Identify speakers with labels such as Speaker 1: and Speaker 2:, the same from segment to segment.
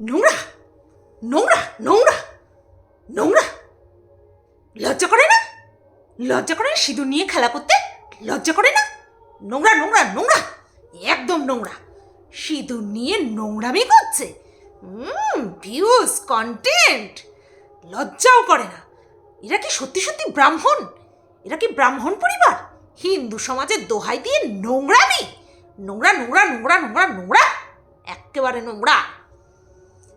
Speaker 1: নোংরা নোংরা নোংরা নোংরা। লজ্জা করে না? লজ্জা করে না সিঁদুর নিয়ে খেলা করতে? লজ্জা করে না? নোংরা নোংরা নোংরা, একদম নোংরা। সিঁদুর নিয়ে নোংরামি করছে? ভিউজ কন্টেন্ট লজ্জাও করে না। এরা কি সত্যি সত্যি ব্রাহ্মণ? এরা কি ব্রাহ্মণ পরিবার? হিন্দু সমাজের দোহাই দিয়ে নোংরামি? নোংরা নোংরা নোংরা নোংরা নোংরা? একেবারে নোংরা।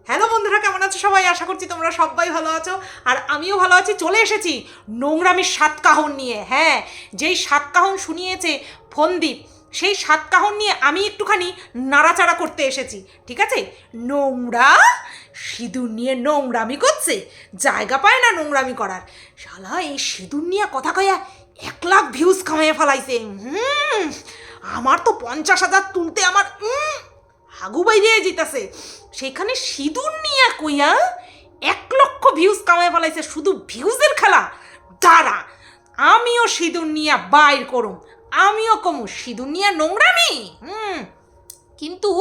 Speaker 1: হ্যালো বন্ধুরা কেমন আছো সবাই? আশা করছি তোমরা সবাই ভালো আছো। আর আমিও ভালো আছি চলে এসেছি নোংরামির সাতকাহন নিয়ে। হ্যাঁ যেই সাতকাহন শুনিয়েছে ফন্দীপ সেই সাতকাহন নিয়ে আমি একটুখানি নাড়াচাড়া করতে এসেছি। ঠিক আছে? নোংরা সিঁদুর নিয়ে নোংরামি করছে জায়গা পায় না নোংরামি করার। শালা এই সিঁদুর নিয়ে কথা কয়া এক লাখ ভিউজ কামাইয়ে ফেলাইছে। হুম আমার তো পঞ্চাশ হাজার তুলতে আমার উম, হাগু বাইরে যেতেছে। সেখানে সিঁদুর নিয়ে কইয়া এক লক্ষ ভিউজ কামাই ফেলাইছে শুধু ভিউজের খেলা। দাঁড়া, আমিও সিঁদুর নিয়ে বাইর করুম, আমিও কমু। সিঁদুর নিয়ে নোংরামি? হুম। কিন্তু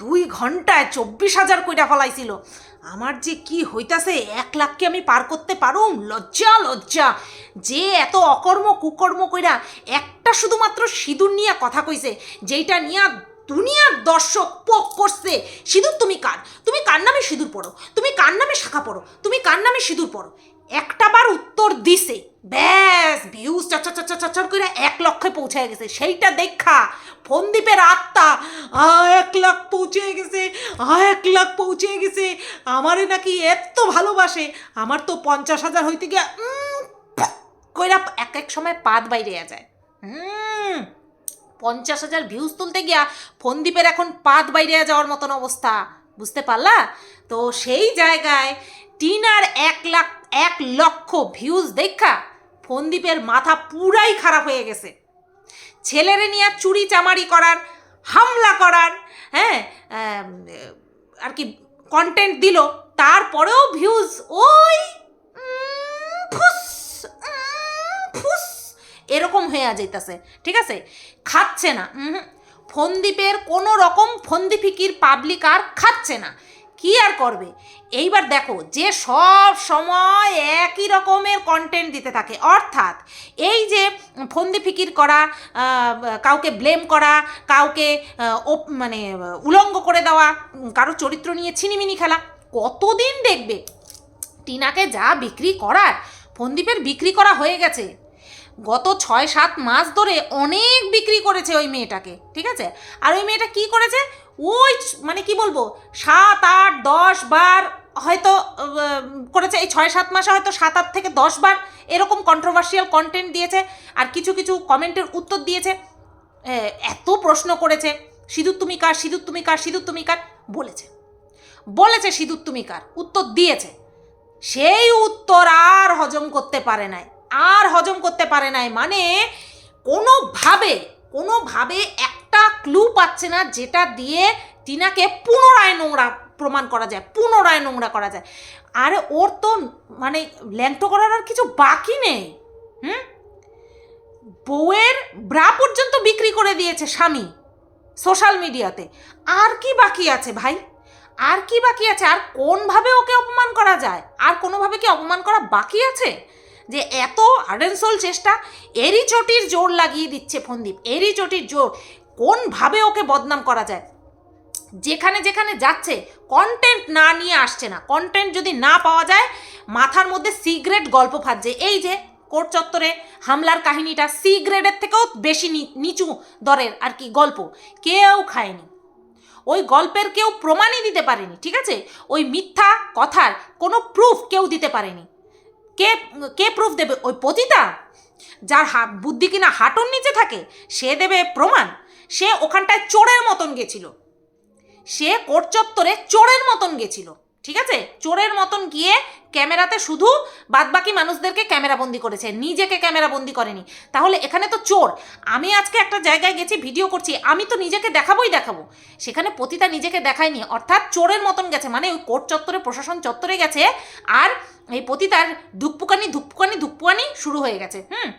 Speaker 1: দুই ঘন্টায় চব্বিশ হাজার কইটা ফলাইছিল। আমার যে কি হইতাছে, এক লাখকে আমি পার করতে পারুম? লজ্জা লজ্জা। যে এত অকর্ম কুকর্ম কইরা একটা শুধুমাত্র সিঁদুর নিয়ে কথা কইছে, যেইটা নিয়ে দুনিয়ার দর্শক পোক করছে। সিঁদুর তুমি কার? তুমি কার নামে সিঁদুর পড়ো? তুমি কার নামে শাখা পড়ো? তুমি কার নামে সিঁদুর পড়ো? একটা বার উত্তর দিছে। ব্যাস ভিউজ চচ্চর চচ্চর চচ্চর করে এক লক্ষে পৌঁছে গেছে। সেইটা দেখা। ফন্দীপের আত্মা, আ, এক লাখ পৌঁছে গেছে। আ, এক লাখ পৌঁছে গেছে। আমারে নাকি এত ভালোবাসে। আমার তো পঞ্চাশ হাজার হইতে গিয়া কইরা এক এক সময় পাত বাইরে যায়। হুম। পঞ্চাশ হাজার ভিউজ তুলতে গিয়া ফন্দীপের এখন পাত বাইরে যাওয়ার মতন অবস্থা। বুঝতে পারলা? তো সেই জায়গায় টিনার এক লাখ, এক লক্ষ ভিউজ দেখা ফন্দীপের মাথা পুরাই খারাপ হয়ে গেছে। ছেলেরে নিয়ে চুরি চামারি করার, হামলা করার হ্যাঁ আর কি কন্টেন্ট দিল, তারপরেও ভিউজ ওই এরকম হয়ে যাইতাছে, ঠিক আছে? খাচ্ছে না। ফন্দীপের কোনো রকম ফন্দিফিকির পাবলিক আর খাচ্ছে না। কি আর করবে? এইবার দেখো, যে সব সময় একই রকমের কন্টেন্ট দিতে থাকে, অর্থাৎ এই যে ফন্দি ফিকির করা কাউকে ব্লেম করা, কাউকে মানে উলঙ্গ করে দেওয়া কারও চরিত্র নিয়ে ছিনিমিনি খেলা, কতদিন দেখবে? টিনাকে যা বিক্রি করার, ফন্দীপের বিক্রি করা হয়ে গেছে। গত ছয় সাত মাস ধরে অনেক বিক্রি করেছে ওই মেয়েটাকে, ঠিক আছে? আর ওই মেয়েটা কি করেছে? ওই মানে কি বলব? সাত আট দশ বার হয়তো করেছে। এই ছয় সাত মাসে হয়তো সাত আট থেকে দশ বার এরকম কন্ট্রোভার্সিয়াল কন্টেন্ট দিয়েছে আর কিছু কিছু কমেন্টের উত্তর দিয়েছে। এত প্রশ্ন করেছে, সিঁদুর তুমি কার, সিঁদুর তুমি কার, সিঁদুর তুমি কার? বলেছে। বলেছে সিঁদুর তুমি কার? উত্তর দিয়েছে। সেই উত্তর আর হজম করতে পারে নাই। আর হজম করতে পারে নাই। মানে কোনোভাবে কোনোভাবে একটা ক্লু পাচ্ছে না যেটা দিয়ে টিনাকে পুনরায় নোংরা প্রমাণ করা যায়, পুনরায় নোংরা করা যায়। আর ওর তো মানে ল্যাংটো করার আর কিছু বাকি নেই। হুম? বউয়ের ব্রা পর্যন্ত বিক্রি করে দিয়েছে স্বামী সোশ্যাল মিডিয়াতে আর কি বাকি আছে ভাই? আর কি বাকি আছে? আর কোনভাবে ওকে অপমান করা যায়? আর কোনোভাবে কি অপমান করা বাকি আছে? যে এত আর্ডেনসোল চেষ্টা, এরই চটির জোর লাগিয়ে দিচ্ছে ফন্দীপ, এরই চটির জোর। কোনভাবে ওকে বদনাম করা যায়? যেখানে যেখানে যাচ্ছে কন্টেন্ট না নিয়ে আসছে না। কন্টেন্ট যদি না পাওয়া যায়, মাথার মধ্যে সিগ্রেট গল্প ফাটছে এই যে, কোর্ট চত্বরে হামলার কাহিনীটা সি গ্রেডের থেকেও বেশি নিচু দরের আর কি গল্প। কেউ খায়নি। ওই গল্পের কেউ প্রমাণই দিতে পারেনি, ঠিক আছে? ওই মিথ্যা কথার কোনো প্রুফ কেউ দিতে পারেনি। কে কে প্রুফ দেবে? ওই পতিতা? যার হা, বুদ্ধি কিনা হাঁটুর নিচে থাকে, সে দেবে প্রমাণ। সে ওখানটায় চোরের মতন গেছিল। সে কোট চত্বরে চোরের মতন গেছিল। ঠিক আছে? চোরের মতন গিয়ে ক্যামেরাতে শুধু বাদবাকি মানুষদেরকে ক্যামেরাবন্দি করেছে, নিজেকে ক্যামেরাবন্দি করেনি। তাহলে এখানে তো চোর। আমি আজকে একটা জায়গায় গেছি, ভিডিও করছি, আমি তো নিজেকে দেখাবোই দেখাবো। সেখানে পতিতা নিজেকে দেখায়নি, অর্থাৎ চোরের মতন গেছে মানে ওই কোর্ট চত্বরে, প্রশাসন চত্বরে গেছে, আর এই পতিতার ধুকপুকানি ধুকপুকানি ধুকপুকানি শুরু হয়ে গেছে, হুম?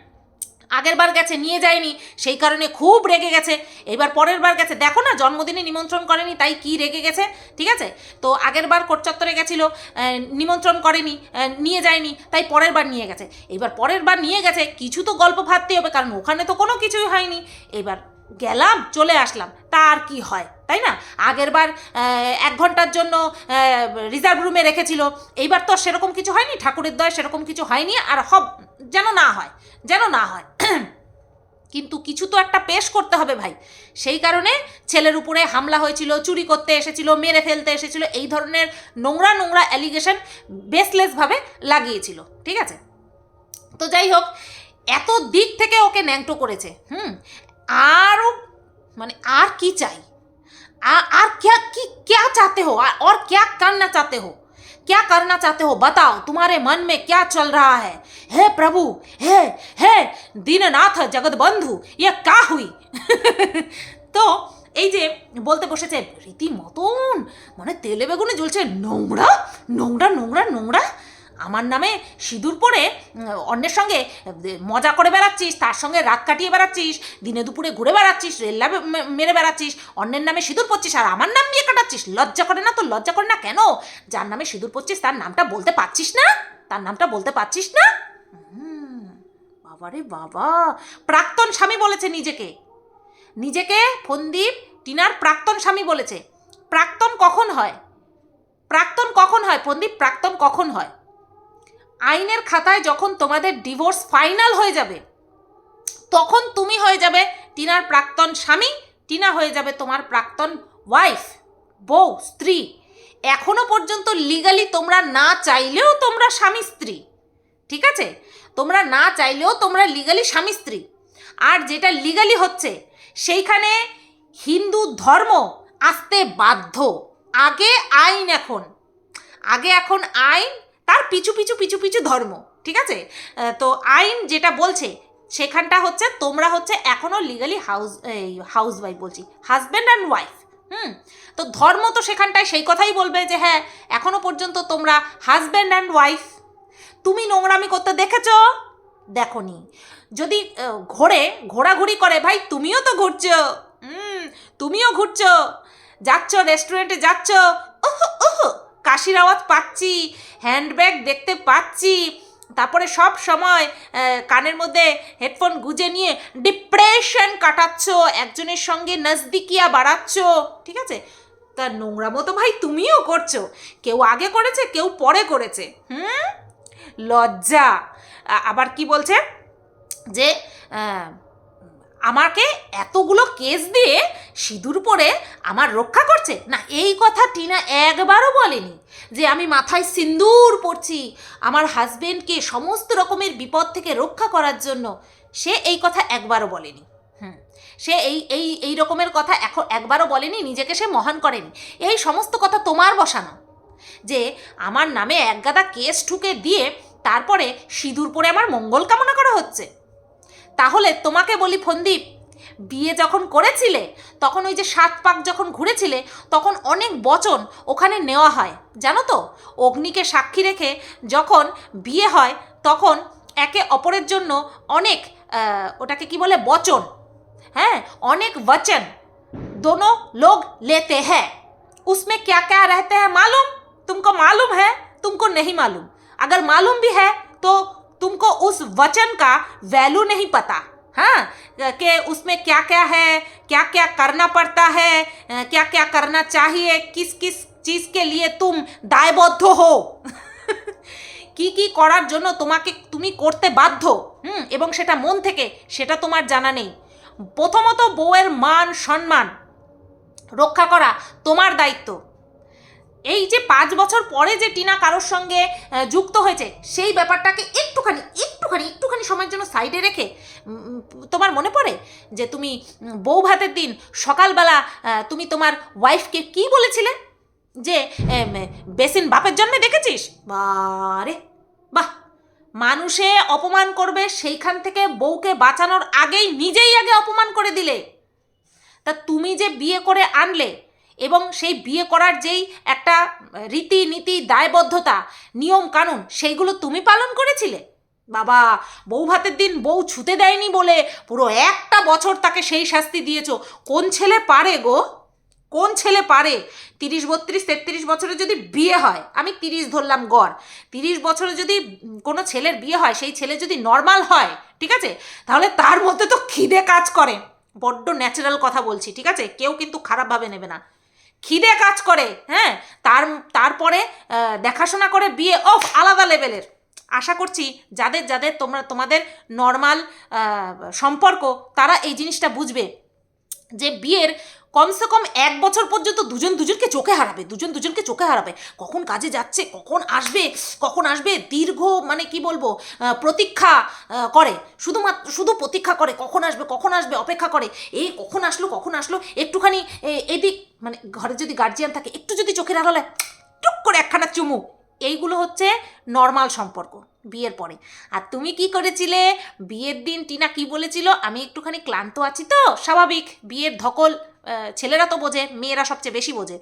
Speaker 1: আগের বার গেছে, নিয়ে যায়নি। সেই কারণে খুব রেগে গেছে। এবার পরের বার গেছে। দেখো না, জন্মদিনে নিমন্ত্রণ করেনি, তাই কি রেগে গেছে? ঠিক আছে? তো আগের বার কোটচত্বরে গেছিল নিমন্ত্রণ করেনি নিয়ে যায়নি, তাই পরের বার নিয়ে গেছে। এবার পরের বার নিয়ে গেছে, কিছু তো গল্প ভাবতেই হবে, কারণ ওখানে তো কোনো কিছুই হয়নি। এবার গেলাম, চলে আসলাম। তা আর কি হয়, তাই না? আগের বার এক ঘণ্টার জন্য রিজার্ভ রুমে রেখেছিল। এইবার তো সেরকম কিছু হয়নি, ঠাকুরের দয় সেরকম কিছু হয়নি, আর হব, যেন না হয়, যেন না হয়। কিন্তু কিছু তো একটা পেশ করতে হবে ভাই। সেই কারণে ছেলের উপরে হামলা হয়েছিল, চুরি করতে এসেছিল, মেরে ফেলতে এসেছিল, এই ধরনের নোংরা নোংরা অ্যালিগেশন বেসলেসভাবে লাগিয়েছিল, ঠিক আছে? তো যাই হোক, এত দিক থেকে ওকে ন্যাংটো করেছে, হুম? আরও মানে আর কি চাই आ- আর क्या কি क्या चाहते हो आ- और क्या करना चाहते हो क्या करना चाहते हो बताओ तुम्हारे मन में क्या चल रहा है हे प्रभु हे हे दीननाथ जगत बंधु ये क्या हुई তো এই যে বলতে বসেছে রীতিমতন মানে তেলে বেগুনে জ্বলছে নোংরা নোংরা নোংরা নোংরা আমার নামে সিঁদুর পরে অন্যের সঙ্গে মজা করে বেড়াচ্ছিস, তার সঙ্গে রাত কাটিয়ে বেড়াচ্ছিস, দিনে দুপুরে ঘুরে বেড়াচ্ছিস রেল্লা মেরে বেড়াচ্ছিস, অন্যের নামে সিঁদুর পড়ছিস আর আমার নাম নিয়ে কাটাচ্ছিস। লজ্জা করে না তো লজ্জা করে না কেন? যার নামে সিঁদুর পড়ছিস তার নামটা বলতে পারছিস না? তার নামটা বলতে পারছিস না? বাবারে বাবা। প্রাক্তন স্বামী বলেছে নিজেকে। নিজেকে ফন্দীপ টিনার প্রাক্তন স্বামী বলেছে। প্রাক্তন কখন হয়? প্রাক্তন কখন হয়? ফন্দীপ, প্রাক্তন কখন হয়? আইনের খাতায় যখন তোমাদের ডিভোর্স ফাইনাল হয়ে যাবে, তখন তুমি হয়ে যাবে টিনার প্রাক্তন স্বামী, টিনা হয়ে যাবে তোমার প্রাক্তন ওয়াইফ বউ, স্ত্রী। এখনও পর্যন্ত লিগালি তোমরা না চাইলেও তোমরা স্বামী, স্ত্রী। ঠিক আছে? তোমরা না চাইলেও তোমরা লিগালি স্বামী, স্ত্রী। আর যেটা লিগালি হচ্ছে, সেইখানে হিন্দু ধর্ম আসতে বাধ্য। আগে আইন এখন। আগে এখন আইন তার পিছু পিছু পিছু পিছু ধর্ম, ঠিক আছে? তো আইন যেটা বলছে, সেখানটা হচ্ছে তোমরা হচ্ছে এখনও লিগালি হাউস এই হাউস ওয়াইফ বলছি হাজব্যান্ড অ্যান্ড ওয়াইফ হুম? তো ধর্ম তো সেখানটায় সেই কথাই বলবে যে হ্যাঁ এখনও পর্যন্ত তোমরা হাজব্যান্ড অ্যান্ড ওয়াইফ তুমি নোংরামি করতে দেখেছ? দেখনি। যদি ঘোরে, ঘোরাঘুরি করে, ভাই, তুমিও তো ঘুরছো, হুম, তুমিও ঘুরছো, যাচ্ছ রেস্টুরেন্টে যাচ্ছ কাশির আওয়াজ পাচ্ছি হ্যান্ডব্যাগ দেখতে পাচ্ছি। তারপরে সব সময় কানের মধ্যে হেডফোন গুজে নিয়ে ডিপ্রেশন কাটাচ্ছ, একজনের সঙ্গে নজদিকিয়া বাড়াচ্ছ, ঠিক আছে? তা নোংরা মতো ভাই তুমিও করছ, কেউ আগে করেছে, কেউ পরে করেছে, হুম? লজ্জা। আবার কি বলছে? যে আমাকে এতগুলো কেস দিয়ে সিঁদুর পরে আমার রক্ষা করছে? না, এই কথা টিনা একবারও বলেনি যে আমি মাথায় সিন্দুর পরছি আমার হাজবেন্ডকে সমস্ত রকমের বিপদ থেকে রক্ষা করার জন্য। সে এই কথা একবারও বলেনি। হুম, সে এই এই এই রকমের কথা এখন একবারও বলেনি, নিজেকে সে মহান করেনি। এই সমস্ত কথা তোমার বসানো। যে আমার নামে একগাদা কেস ঠুকে দিয়ে তারপরে সিঁদুর পরে আমার মঙ্গল কামনা করা হচ্ছে। তাহলে তোমাকে বলি ফন্দীপ বিয়ে যখন করেছিলে তখন ওই যে সাত পাক যখন ঘুরেছিলে তখন অনেক বচন ওখানে নেওয়া হয় জানো তো অগ্নিকে সাক্ষী রেখে যখন বিয়ে হয় তখন একে অপরের জন্য অনেক আহ, ওটাকে কি বলে বচন হ্যাঁ অনেক वचन दोनों लोग लेते हैं उसमें क्या क्या रहते हैं मालूम तुमको मालूम है तुमको नहीं मालूम अगर मालूम भी है तो तुमको उस वचन का वैल्यू नहीं पता हाँ कि उसमें क्या क्या है क्या क्या करना पड़ता है क्या क्या करना चाहिए किस किस चीज़ के लिए तुम दायबद्ध हो কি কি করার জন্য তোমাকে তুমি করতে বাধ্য হুম এবং সেটা মন থেকে সেটা তোমার জানা নেই প্রথমত বউয়ের মান সম্মান রক্ষা করা তোমার দায়িত্ব এই যে পাঁচ বছর পরে যে টিনা কারোর সঙ্গে যুক্ত হয়েছে, সেই ব্যাপারটাকে একটুখানি একটুখানি একটুখানি সময়ের জন্য সাইডে রেখে তোমার মনে পড়ে যে তুমি বউ ভাতের দিন সকালবেলা তুমি তোমার ওয়াইফকে কি বলেছিলে? যে বেসিন বাপের জন্মে দেখেছিস? বারে, বাহ! মানুষে অপমান করবে সেইখান থেকে বউকে বাঁচানোর আগেই নিজেই আগে অপমান করে দিলে। তা তুমি যে বিয়ে করে আনলে এবং সেই বিয়ে করার যেই একটা রীতি নীতি দায়বদ্ধতা, নিয়ম কানুন, সেইগুলো তুমি পালন করেছিলে? বাবা, বউ ভাতের দিন বউ ছুতে দেয়নি বলে পুরো একটা বছর তাকে সেই শাস্তি দিয়েছ। কোন ছেলে পারে গো? কোন ছেলে পারে? তিরিশ, বত্রিশ, তেত্রিশ বছরে যদি বিয়ে হয়, আমি তিরিশ ধরলাম গড়। তিরিশ বছরে যদি কোনো ছেলের বিয়ে হয়, সেই ছেলে যদি নর্মাল হয়, ঠিক আছে? তাহলে তার মধ্যে তো খিদে কাজ করে। বড্ড ন্যাচারাল কথা বলছি, ঠিক আছে? কেউ কিন্তু খারাপভাবে নেবে না। খিদে কাজ করে হ্যাঁ? তার, তারপরে দেখাশোনা করে বিয়ে অফ আলাদা লেভেলের আশা করছি যাদের যাদের তোমরা, তোমাদের নর্মাল সম্পর্ক, তারা এই জিনিসটা বুঝবে যে বিয়ের কমসে কম এক বছর পর্যন্ত দুজন দুজনকে চোখে হারাবে, দুজন দুজনকে চোখে হারাবে। কখন কাজে যাচ্ছে, কখন আসবে কখন আসবে, দীর্ঘ মানে কি বলব প্রতীক্ষা করে। শুধুমাত্র, শুধু প্রতীক্ষা করে, কখন আসবে কখন আসবে, অপেক্ষা করে। এই কখন আসলো কখন আসলো, একটুখানি এদিক মানে ঘরে যদি গার্জিয়ান থাকে, একটু যদি চোখের আড়ালে, টুক করে একখানা চুমু এইগুলো হচ্ছে নর্মাল সম্পর্ক, বিয়ের পরে। আর তুমি কি করেছিলে? বিয়ের দিন টিনা কি বলেছিল? আমি একটুখানি ক্লান্ত আছি তো, স্বাভাবিক। বিয়ের ধকল ছেলেরা তো বোঝে, মেয়েরা সবচেয়ে বেশি বোঝে।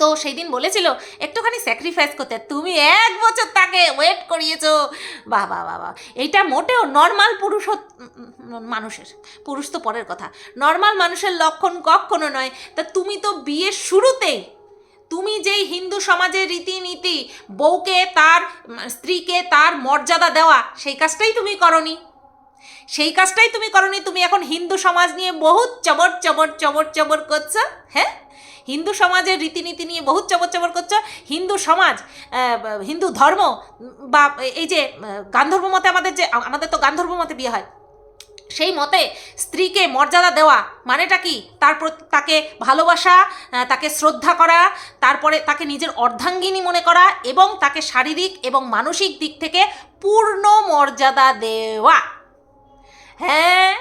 Speaker 1: তো সেই দিন বলেছিল, একটুখানি স্যাক্রিফাইস করতে, তুমি এক বছর তাকে ওয়েট করিয়েছো। বাহ বাহ বাহ এইটা মোটেও নর্মাল পুরুষ মানুষের। পুরুষ তো পরের কথা। নর্মাল মানুষের লক্ষণ কখনো নয়। তা তুমি তো বিয়ের শুরুতেই তুমি যেই হিন্দু সমাজের রীতিনীতি, বউকে তার স্ত্রীকে তার মর্যাদা দেওয়া, সেই কাজটাই তুমি করনি। সেই কাজটাই তুমি করনি, তুমি এখন হিন্দু সমাজ নিয়ে বহুত চবর চবর চবর চবর করছ হ্যাঁ? হিন্দু সমাজের রীতিনীতি নিয়ে বহুত চবর চবর করছ। হিন্দু সমাজ হিন্দু ধর্ম, বা এই যে গান্ধর্ব মতে আমাদের যে, আমাদের তো গান্ধর্ব মতে বিয়ে হয়। সেই মতে স্ত্রীকে মর্যাদা দেওয়া মানেটা কি? তার তাকে ভালোবাসা তাকে শ্রদ্ধা করা, তারপরে তাকে নিজের অর্ধাঙ্গিনী মনে করা এবং তাকে শারীরিক এবং মানসিক দিক থেকে পূর্ণ মর্যাদা দেওয়া। হ্যাঁ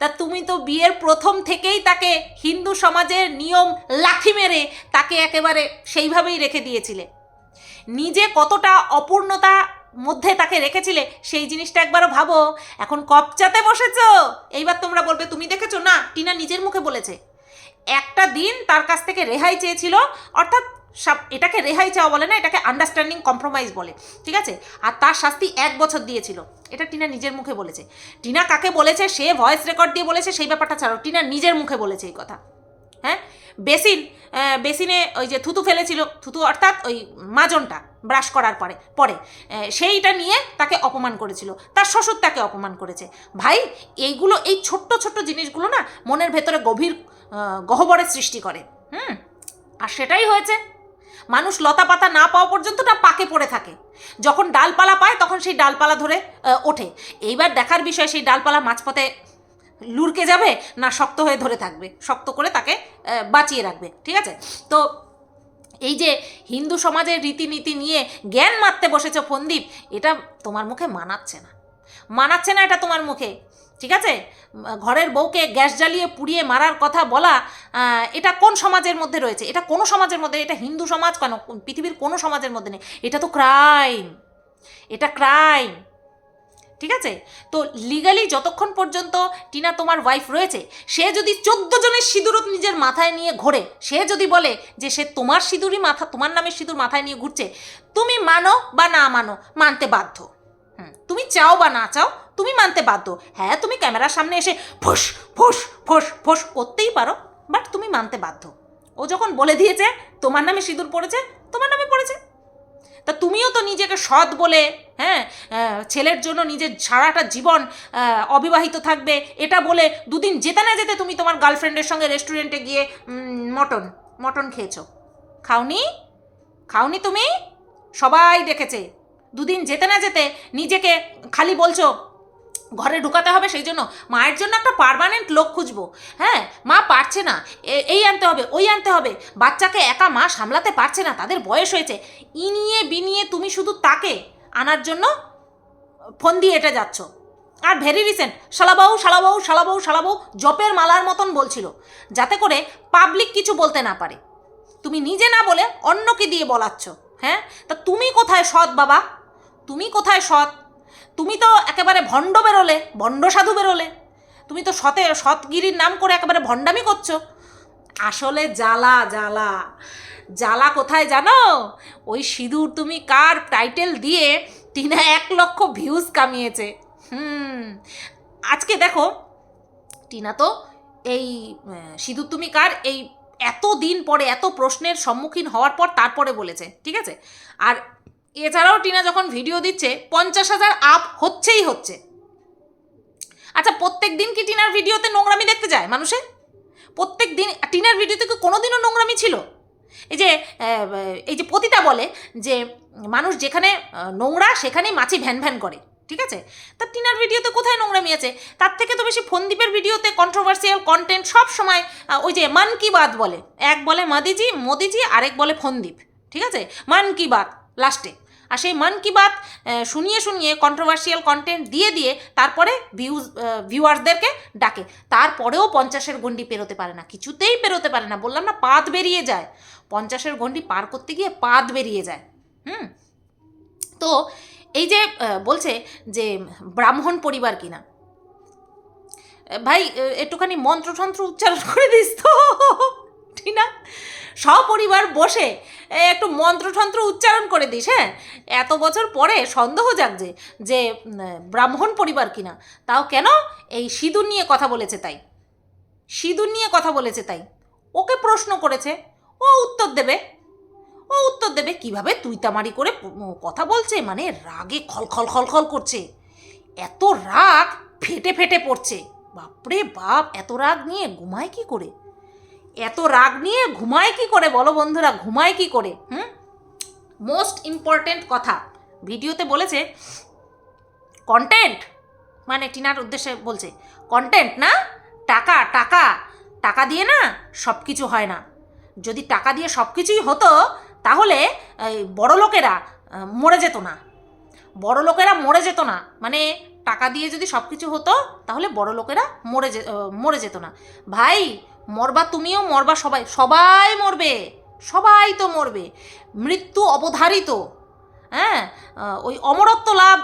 Speaker 1: তা তুমি তো বিয়ের প্রথম থেকেই তাকে হিন্দু সমাজের নিয়ম লাথি মেরে তাকে একেবারে সেইভাবেই রেখে দিয়েছিলে। নিজে কতটা অপূর্ণতা মধ্যে তাকে রেখেছিলে, সেই জিনিসটা একবারও ভাবো। এখন কপচাতে বসেছ। এইবার তোমরা বলবে, তুমি দেখেছ? না, টিনা নিজের মুখে বলেছে। একটা দিন তার কাছ থেকে রেহাই চেয়েছিল, অর্থাৎ সব, এটাকে রেহাই চাওয়া বলে না, এটাকে আন্ডারস্ট্যান্ডিং কম্প্রোমাইজ বলে, ঠিক আছে? আর তার শাস্তি এক বছর দিয়েছিল। এটা টিনা নিজের মুখে বলেছে। টিনা কাকে বলেছে, সে ভয়েস রেকর্ড দিয়ে বলেছে, সেই ব্যাপারটা ছাড়ো টিনা নিজের মুখে বলেছে এই কথা। হ্যাঁ? বেসিন বেসিনে ওই যে থুতু ফেলেছিল, থুতু অর্থাৎ ওই মাজনটা ব্রাশ করার পরে পরে। সেইটা নিয়ে তাকে অপমান করেছিল। তার শ্বশুর তাকে অপমান করেছে। ভাই, এইগুলো, এই ছোট্ট ছোট্ট জিনিসগুলো না মনের ভেতরে গভীর গহ্বরের সৃষ্টি করে। হুম? আর সেটাই হয়েছে। মানুষ লতা পাতা না পাওয়া পর্যন্ত না পাকে পড়ে থাকে। যখন ডালপালা পায়, তখন সেই ডালপালা ধরে ওঠে। এইবার দেখার বিষয় সেই ডালপালা মাঝপথে লুরকে যাবে না শক্ত হয়ে ধরে থাকবে? শক্ত করে তাকে বাঁচিয়ে রাখবে, ঠিক আছে? তো এই যে হিন্দু সমাজের রীতিনীতি নিয়ে জ্ঞান মারতে বসেছো ফন্দীপ এটা তোমার মুখে মানাচ্ছে না। মানাচ্ছে না এটা তোমার মুখে, ঠিক আছে? ঘরের বউকে গ্যাস জ্বালিয়ে পুড়িয়ে মারার কথা বলা এটা কোন সমাজের মধ্যে রয়েছে? এটা কোনো সমাজের মধ্যে, এটা হিন্দু সমাজ কেন? পৃথিবীর কোনো সমাজের মধ্যে নেই। এটা তো ক্রাইম, এটা ক্রাইম। ঠিক আছে? তো লিগালি যতক্ষণ পর্যন্ত টিনা তোমার ওয়াইফ রয়েছে, সে যদি চোদ্দ জনের সিঁদুরত নিজের মাথায় নিয়ে ঘোরে, সে যদি বলে যে সে তোমার সিঁদুরই মাথা, তোমার নামের সিঁদুর মাথায় নিয়ে ঘুরছে, তুমি মানো বা না মানো, মানতে বাধ্য। তুমি চাও বা না চাও, তুমি মানতে বাধ্য। হ্যাঁ তুমি ক্যামেরার সামনে এসে ফোস ফোস ফোস ফোস করতেই পারো, বাট তুমি মানতে বাধ্য। ও যখন বলে দিয়েছে, তোমার নামে সিঁদুর পড়েছে, তোমার নামে পড়েছে। তা তুমিও তো নিজেকে সৎ বলে হ্যাঁ ছেলের জন্য নিজের সারাটা জীবন অবিবাহিত থাকবে, এটা বলে দুদিন যেতে না যেতে তুমি তোমার গার্লফ্রেন্ডের সঙ্গে রেস্টুরেন্টে গিয়ে মটন মটন খেয়েছো। খাওনি? খাওনি তুমি? সবাই দেখেছে। দুদিন যেতে না যেতে নিজেকে খালি বলছো, ঘরে ঢুকাতে হবে, সেই জন্য মায়ের জন্য একটা পার্মানেন্ট লোক খুঁজবো। হ্যাঁ মা পারছে না এই আনতে হবে, ওই আনতে হবে। বাচ্চাকে একা মা সামলাতে পারছে না, তাদের বয়স হয়েছে। ইনিয়ে বিনিয়ে তুমি শুধু তাকে আনার জন্য ফোন দিয়ে এটা যাচ্ছ। আর ভেরি রিসেন্ট শালাবাউ শালাবাউ শালাবাউ শালাবাউ জপের মালার মতন বলছিল, যাতে করে পাবলিক কিছু বলতে না পারে। তুমি নিজে না বলে অন্যকে দিয়ে বলাচ্ছ হ্যাঁ? তা তুমি কোথায় সৎ, বাবা? তুমি কোথায় সৎ? তুমি তো একেবারে ভণ্ড বেরোলে, ভণ্ড সাধু বেরোলে। তুমি তো সতে, সৎগিরির নাম করে একেবারে ভণ্ডামি করছ। আসলে জ্বালা জ্বালা। জ্বালা কোথায় জানো? ওই সিঁদুর তুমি কার টাইটেল দিয়ে টিনা এক লক্ষ ভিউজ কামিয়েছে? হুম, আজকে দেখো, টিনা তো এই সিঁদুর তুমি কার এই এত দিন পরে এত প্রশ্নের সম্মুখীন হওয়ার পর তারপরে বলেছে, ঠিক আছে? আর এছাড়াও টিনা যখন ভিডিও দিচ্ছে, পঞ্চাশ হাজার আপ হচ্ছেই হচ্ছে। আচ্ছা প্রত্যেক দিন কি টিনার ভিডিওতে নোংরামি দেখতে যায় মানুষে প্রত্যেক দিন, টিনার ভিডিওতে কি কোনোদিনও নোংরামি ছিল? এই যে এই যে পতিতা বলে যে মানুষ যেখানে নোংরা সেখানেই মাছি ভ্যান ভ্যান করে, ঠিক আছে? তা টিনার ভিডিওতে কোথায় নোংরামি আছে তার থেকে তো বেশি ফন্দীপের ভিডিওতে কন্ট্রোভার্সিয়াল কন্টেন্ট সব সময় ওই যে মান কি বাত বলে, এক বলে মাদিজি, মোদিজি, আরেক বলে ফন্দীপ, ঠিক আছে? মান কি বাত লাস্টে আর সেই মন কি বাত শুনিয়ে শুনিয়ে কন্ট্রোভার্সিয়াল কন্টেন্ট দিয়ে দিয়ে তারপরে ভিউজ ভিউয়ার্সদেরকে ডাকে। তারপরেও পঞ্চাশের গন্ডি পেরোতে পারে না, কিছুতেই পেরোতে পারে না, বললাম না, পাত বেরিয়ে যায়। পঞ্চাশের গন্ডি পার করতে গিয়ে পাত বেরিয়ে যায়, হুম? তো এই যে বলছে যে ব্রাহ্মণ পরিবার কিনা। ভাই একটুখানি মন্ত্রতন্ত্র উচ্চারণ করে দিস তো ঠিক না সপরিবার বসে একটু মন্ত্রতন্ত্র উচ্চারণ করে দিস হ্যাঁ? এত বছর পরে সন্দেহ জাগছে যে ব্রাহ্মণ পরিবার কিনা। তাও কেন? এই সিঁদুর নিয়ে কথা বলেছে তাই। সিঁদুর নিয়ে কথা বলেছে তাই। ওকে প্রশ্ন করেছে ও উত্তর দেবে। ও উত্তর দেবে কীভাবে তুই তামারি করে কথা বলছে মানে রাগে খল খল খল খল করছে। এত রাগ ফেটে ফেটে পড়ছে। বাপরে বাপ, এত রাগ নিয়ে ঘুমায় কি করে? এত রাগ নিয়ে ঘুমায় কি করে? বলো বন্ধুরা, ঘুমায় কি করে? হুম? মোস্ট ইম্পর্টেন্ট কথা। ভিডিওতে বলেছে কন্টেন্ট মানে টিনার উদ্দেশ্যে বলছে কন্টেন্ট না, টাকা টাকা টাকা দিয়ে না সব কিছু হয় না। যদি টাকা দিয়ে সব কিছুই হতো, তাহলে বড় লোকেরা মরে যেত না। বড় লোকেরা মরে যেত না। মানে টাকা দিয়ে যদি সব কিছু হতো, তাহলে বড় লোকেরা মরে যে মরে যেত না। ভাই, মরবা তুমিও, মরবা সবাই সবাই মরবে। সবাই তো মরবে। মৃত্যু অবধারিত। হ্যাঁ? ওই অমরত্ব লাভ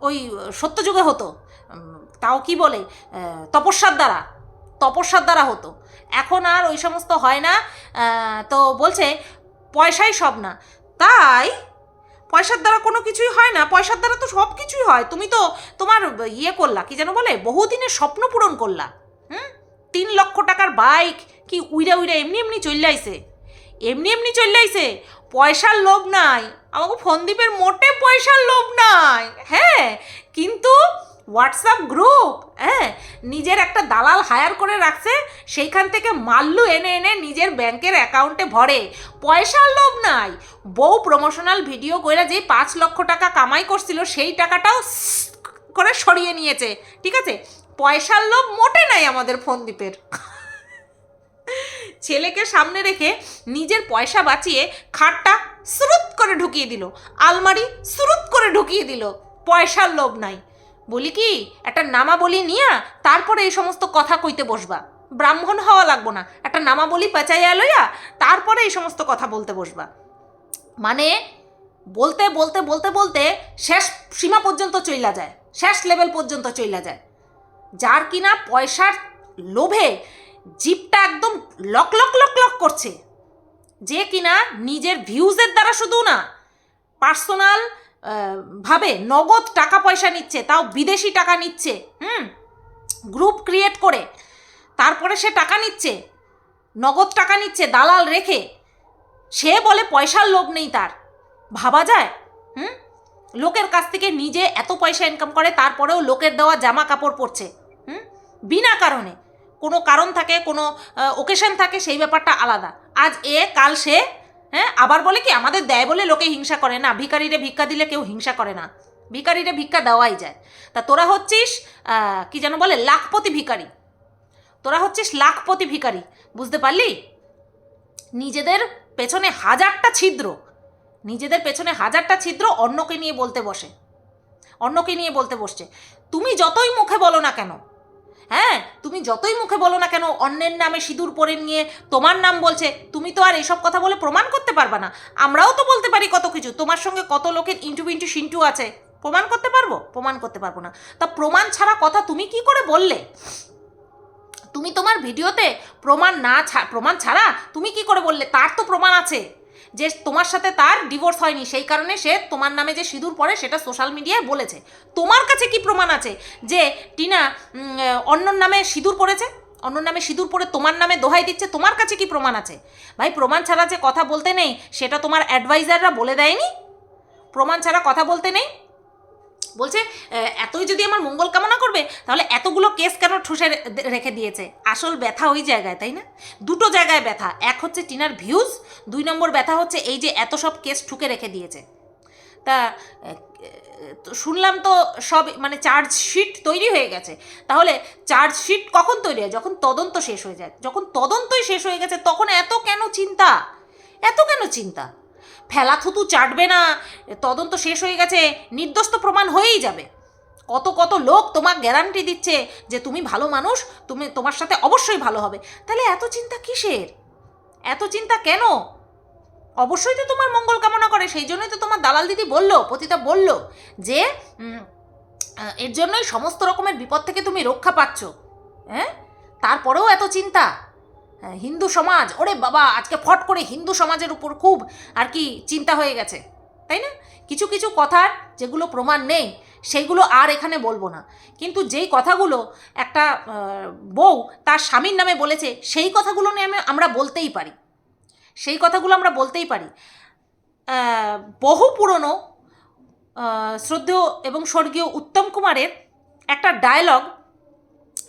Speaker 1: ওই সত্যযুগে হতো। তাও কি বলে? তপস্যার দ্বারা। তপস্যার দ্বারা হতো। এখন আর ওই সমস্ত হয় না। তো বলছে, পয়সাই সব না। তাই পয়সার দ্বারা কোনো কিছুই হয় না। পয়সার দ্বারা তো সব কিছুই হয়। তুমি তো তোমার ইয়ে করলা, কি যেন বলে, বহুদিনের স্বপ্ন পূরণ করলা। হুম? তিন লক্ষ টাকার বাইক কি উইরা উইরা এমনি এমনি চলে আইছে? এমনি এমনি চলে আইছে? পয়সার লোভ নাই। আমাকে ফন্দীপের মোটে পয়সার লোভ নাই। হ্যাঁ কিন্তু হোয়াটসঅ্যাপ গ্রুপ হ্যাঁ? নিজের একটা দালাল হায়ার করে রাখছে, সেইখান থেকে মাল্লু এনে এনে নিজের ব্যাংকের অ্যাকাউন্টে ভরে। পয়সার লোভ নাই। বউ প্রমোশনাল ভিডিও করে যে পাঁচ লক্ষ টাকা কামাই করছিল, সেই টাকাটাও করে সরিয়ে নিয়েছে। ঠিক আছে? পয়সার লোভ মোটে নাই আমাদের ফন্দীপের। ছেলেকে সামনে রেখে নিজের পয়সা বাঁচিয়ে খাটটা সুরুত করে ঢুকিয়ে দিল। আলমারি সুরুত করে ঢুকিয়ে দিল। পয়সার লোভ নাই। বলি কি, একটা নামাবলি নিয়া তারপরে এই সমস্ত কথা কইতে বসবা। ব্রাহ্মণ হওয়া লাগবো না, একটা নামাবলি পেঁচাইয়া লইয়া তারপরে এই সমস্ত কথা বলতে বসবা। মানে বলতে বলতে বলতে বলতে শেষ সীমা পর্যন্ত চইলা যায়, শেষ লেভেল পর্যন্ত চইলা যায়। যার কিনা পয়সার লোভে জিপটা একদম লক লক লক লক করছে। যে কিনা নিজের ভিউজের দ্বারা শুধু না পার্সোনাল ভাবে নগদ টাকা পয়সা নিচ্ছে, তাও বিদেশি টাকা নিচ্ছে, হুম? গ্রুপ ক্রিয়েট করে, তারপরে সে টাকা নিচ্ছে, নগদ টাকা নিচ্ছে, দালাল রেখে, সে বলে পয়সার লোভ নেই তার। ভাবা যায়, হুম? লোকের কাছ থেকে নিজে এত পয়সা ইনকাম করে, তারপরেও লোকের দেওয়া জামা কাপড় পরছে, হুম? বিনা কারণে। কোনো কারণ থাকে, কোনো ওকেশন থাকে, সেই ব্যাপারটা আলাদা। আজ এ, কাল সে হ্যাঁ? আবার বলে কি, আমাদের দেয় বলে লোকে হিংসা করে না। ভিকারিরে ভিক্ষা দিলে কেউ হিংসা করে না। ভিকারিরে ভিক্ষা দেওয়াই যায়। তা তোরা হচ্ছিস কি যেন বলে, লাখপতি ভিখারি। তোরা হচ্ছিস লাখপতি ভিকারি বুঝতে পারলি? নিজেদের পেছনে হাজারটা ছিদ্র। নিজেদের পেছনে হাজারটা ছিদ্র অন্যকে নিয়ে বলতে বসে। অন্যকে নিয়ে বলতে বসছে। তুমি যতই মুখে বলো না কেন হ্যাঁ তুমি যতই মুখে বলো না কেন, অন্যের নামে সিঁদুর পরে নিয়ে তোমার নাম বলছে, তুমি তো আর এইসব কথা বলে প্রমাণ করতে পারবে না। আমরাও তো বলতে পারি কত কিছু, তোমার সঙ্গে কত লোকের ইন্টু ইন্টু সিন্টু আছে, প্রমাণ করতে পারব? প্রমাণ করতে পারব না। তা প্রমাণ ছাড়া কথা তুমি কি করে বললে? তুমি তোমার ভিডিওতে প্রমাণ না প্রমাণ ছাড়া তুমি কি করে বললে? তার তো প্রমাণ আছে। যে তোমার সাথে তার ডিভোর্স হয়নি, সেই কারণে সে তোমার নামে যে সিঁদুর পরে সেটা সোশ্যাল মিডিয়ায় বলেছে। তোমার কাছে কি প্রমাণ আছে যে টিনা অন্যর নামে সিঁদুর পড়েছে? অন্য নামে সিঁদুর পরে তোমার নামে দোহাই দিচ্ছে, তোমার কাছে কি প্রমাণ আছে? ভাই, প্রমাণ ছাড়া যে কথা বলতে নেই, সেটা তোমার অ্যাডভাইজাররা বলে দেয়নি? প্রমাণ ছাড়া কথা বলতে নেই? বলছে এতই যদি আমার মঙ্গল কামনা করবে, তাহলে এতগুলো কেস কেন ঠুসে রেখে দিয়েছে? আসল ব্যথা ওই জায়গায়, তাই না? দুটো জায়গায় ব্যথা, এক হচ্ছে টিনার ভিউজ, দুই নম্বর ব্যথা হচ্ছে এই যে এত সব কেস ঠুকে রেখে দিয়েছে। তো শুনলাম তো সব মানে চার্জশিট তৈরি হয়ে গেছে। তাহলে চার্জশিট কখন তৈরি হয়? যখন তদন্ত শেষ হয়ে যায়। যখন তদন্তই শেষ হয়ে গেছে, তখন এত কেন চিন্তা? এত কেন চিন্তা? ফেলা থুতু চাটবে না। তদন্ত শেষ হয়ে গেছে, নির্দোষ তো প্রমাণ হয়েই যাবে। কত কত লোক তোমার গ্যারান্টি দিচ্ছে যে তুমি ভালো মানুষ, তুমি, তোমার সাথে অবশ্যই ভালো হবে। তাহলে এত চিন্তা কিসের? এত চিন্তা কেন? অবশ্যই তো তোমার মঙ্গল কামনা করে, সেই জন্যই তো তোমার দালাল দিদি বলল, পতিতা বলল যে এর জন্যই সমস্ত রকমের বিপদ থেকে তুমি রক্ষা পাচ্ছ। হ্যাঁ? তারপরেও এত চিন্তা। হিন্দু সমাজ, ওরে বাবা, আজকে ফট করে হিন্দু সমাজের উপর খুব আর কি চিন্তা হয়ে গেছে, তাই না? কিছু কিছু কথার যেগুলো প্রমাণ নেই, সেইগুলো আর এখানে বলব না। কিন্তু যেই কথাগুলো একটা বউ তার স্বামীর নামে বলেছে, সেই কথাগুলো নিয়ে আমি, আমরা বলতেই পারি। সেই কথাগুলো আমরা বলতেই পারি। বহু পুরনো শ্রদ্ধেয় এবং স্বর্গীয় উত্তম কুমারের একটা ডায়লগ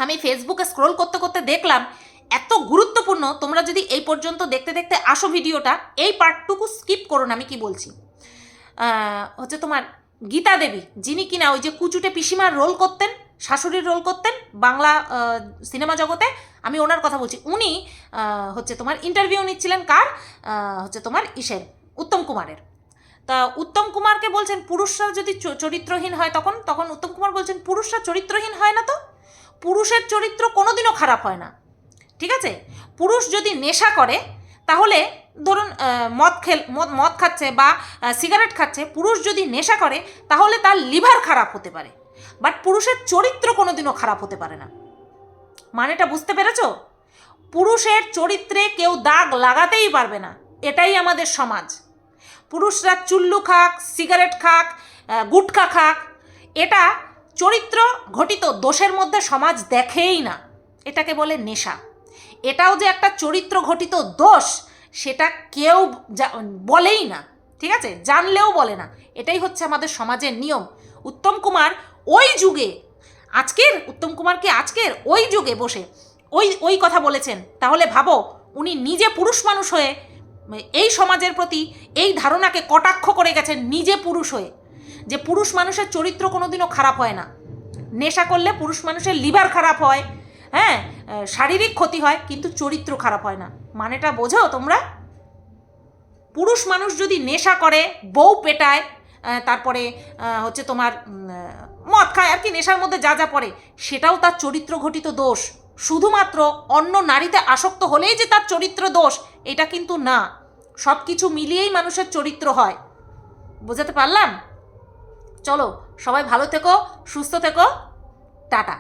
Speaker 1: আমি ফেসবুকে স্ক্রোল করতে করতে দেখলাম এত গুরুত্বপূর্ণ, তোমরা যদি এই পর্যন্ত দেখতে দেখতে আসো ভিডিওটা, এই পার্টটুকু স্কিপ করো না, আমি কি বলছি? হচ্ছে তোমার গীতা দেবী, যিনি কিনা ওই যে কুচুটে পিসিমার রোল করতেন, শাশুড়ির রোল করতেন বাংলা সিনেমা জগতে, আমি ওনার কথা বলছি। উনি হচ্ছে তোমার ইন্টারভিউ নিচ্ছিলেন কার? হচ্ছে তোমার ইসের, উত্তম কুমারের। তা উত্তম কুমারকে বলছেন, পুরুষরা যদি চরিত্রহীন হয় তখন তখন উত্তম কুমার বলছেন, পুরুষরা চরিত্রহীন হয় না তো? পুরুষের চরিত্র কোনোদিনও খারাপ হয় না। ঠিক আছে? পুরুষ যদি নেশা করে, তাহলে ধরুন মদ খেল, মদ খাচ্ছে বা সিগারেট খাচ্ছে, পুরুষ যদি নেশা করে, তাহলে তার লিভার খারাপ হতে পারে। বাট পুরুষের চরিত্র কোনোদিনও খারাপ হতে পারে না। মানেটা বুঝতে পেরেছ? পুরুষের চরিত্রে কেউ দাগ লাগাতেই পারবে না। এটাই আমাদের সমাজ। পুরুষরা চুল্লু খাক, সিগারেট খাক গুটখা খাক, এটা চরিত্র ঘটিত দোষের মধ্যে সমাজ দেখেই না। এটাকে বলে নেশা। এটাও যে একটা চরিত্র ঘটিত দোষ, সেটা কেউ বলেই না, ঠিক আছে? জানলেও বলে না। এটাই হচ্ছে আমাদের সমাজের নিয়ম। উত্তম কুমার ওই যুগে, আজকের উত্তম কুমার কি আজকের ওই যুগে বসে, ওই ওই কথা বলেছেন। তাহলে ভাবো, উনি নিজে পুরুষ মানুষ হয়ে, এই সমাজের প্রতি এই ধারণাকে কটাক্ষ করে গেছেন নিজে পুরুষ হয়ে। যে পুরুষ মানুষের চরিত্র কোনোদিনও খারাপ হয় না। নেশা করলে পুরুষ মানুষের লিভার খারাপ হয় হ্যাঁ শারীরিক ক্ষতি হয়, কিন্তু চরিত্র খারাপ হয় না। মানেটা বোঝো তোমরা? পুরুষ মানুষ যদি নেশা করে, বউ পেটায় তারপরে হচ্ছে তোমার মদ খায়, আর কি নেশার মধ্যে যা যা পড়ে, সেটাও তার চরিত্র ঘটিত দোষ। শুধুমাত্র অন্য নারীতে আসক্ত হলেই যে তার চরিত্র দোষ, এটা কিন্তু না। সব কিছু মিলিয়েই মানুষের চরিত্র হয়। বোঝাতে পারলাম? চলো, সবাই ভালো থেকো, সুস্থ থেকো। টাটা।